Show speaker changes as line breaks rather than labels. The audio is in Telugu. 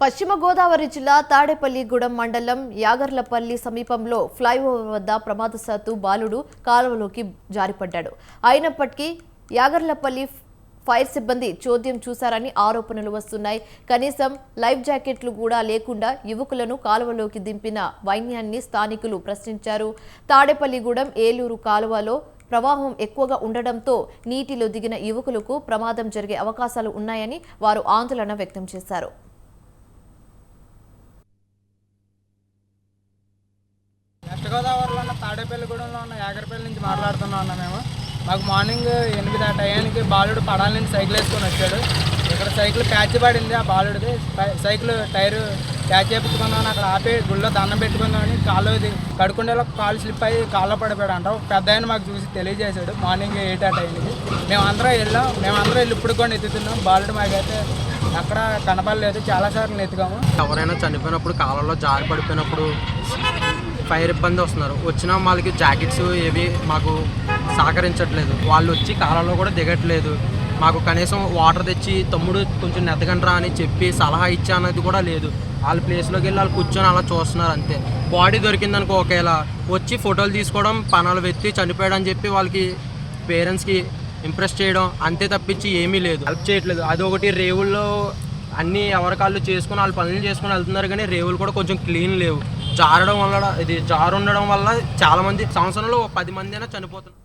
పశ్చిమ గోదావరి జిల్లా తాడేపల్లిగూడెం మండలం యాగర్లపల్లి సమీపంలో ఫ్లైఓవర్ వద్ద ప్రమాదశాత్తు బాలుడు కాలువలోకి జారిపడ్డాడు. అయినప్పటికీ యాగర్లపల్లి ఫైర్ సిబ్బంది చోద్యం చూశారని ఆరోపణలు వస్తున్నాయి. కనీసం లైఫ్ జాకెట్లు కూడా లేకుండా యువకులను కాలువలోకి దింపిన వైన్యాన్ని స్థానికులు ప్రశ్నించారు. తాడేపల్లిగూడెం ఏలూరు కాలువలో ప్రవాహం ఎక్కువగా ఉండడంతో నీటిలో దిగిన యువకులకు ప్రమాదం జరిగే అవకాశాలు ఉన్నాయని వారు ఆందోళన వ్యక్తం చేశారు.
వెస్ట్ గోదావరిలో ఉన్న తాడేపల్లిగూడెంలో ఉన్న యాగరపల్లి నుంచి మాట్లాడుతున్నాం అన్న మేము. మాకు మార్నింగ్ ఎనిమిది ఆ టయానికి బాలుడు పడాల నుంచి సైకిల్ వేసుకొని వచ్చాడు. ఇక్కడ సైకిల్ ప్యాచ్ పడింది ఆ బాలుడిది. సైకిల్ టైరు ప్యాచ్ చేపించుకున్నాను అక్కడ ఆపి గుళ్ళో దండం పెట్టుకుందామని కాళ్ళు ఇది కడుకుండేలో కాలు స్లిప్ అయ్యి కాళ్ళలో పడిపోయాడు అంట పెద్ద ఆయన మాకు చూసి తెలియజేశాడు. మార్నింగ్ ఎయిట్ ఆ టైంకి మేమందరం వెళ్ళాం. మేమందరం వెళ్ళి ఇప్పుడు కూడా ఎత్తుతున్నాం బాలుడు మాకైతే అక్కడ కనపడలేదు. చాలాసార్లు ఎత్తుకాము
ఎవరైనా చనిపోయినప్పుడు కాలంలో జారి పడిపోయినప్పుడు ఫైర్ ఇబ్బంది వస్తున్నారు. వచ్చిన వాళ్ళకి జాకెట్స్ ఏవి మాకు సహకరించట్లేదు. వాళ్ళు వచ్చి కాలంలో కూడా దిగట్లేదు. మాకు కనీసం వాటర్ తెచ్చి తమ్ముడు కొంచెం నెత్తగండ్రా అని చెప్పి సలహా ఇచ్చా అనేది కూడా లేదు. వాళ్ళ ప్లేస్లోకి వెళ్ళి వాళ్ళు కూర్చొని అలా చూస్తున్నారు అంతే. బాడీ దొరికిందనుకో ఒకేలా వచ్చి ఫోటోలు తీసుకోవడం పనాలు వెత్తి చనిపోయాడు అని చెప్పి వాళ్ళకి పేరెంట్స్కి ఇంప్రెస్ చేయడం అంతే తప్పించి ఏమీ లేదు. హెల్ప్ చేయట్లేదు. అది ఒకటి రేవుల్లో అన్ని ఎవరికాళ్ళు చేసుకుని వాళ్ళు పనులు చేసుకుని వెళ్తున్నారు కానీ రేవులు కూడా కొంచెం క్లీన్ లేవు. జారడం వల్ల ఇది జారుండడం వల్ల చాలా మంది సంవత్సరంలో పది మంది అయినా చనిపోతున్నారు.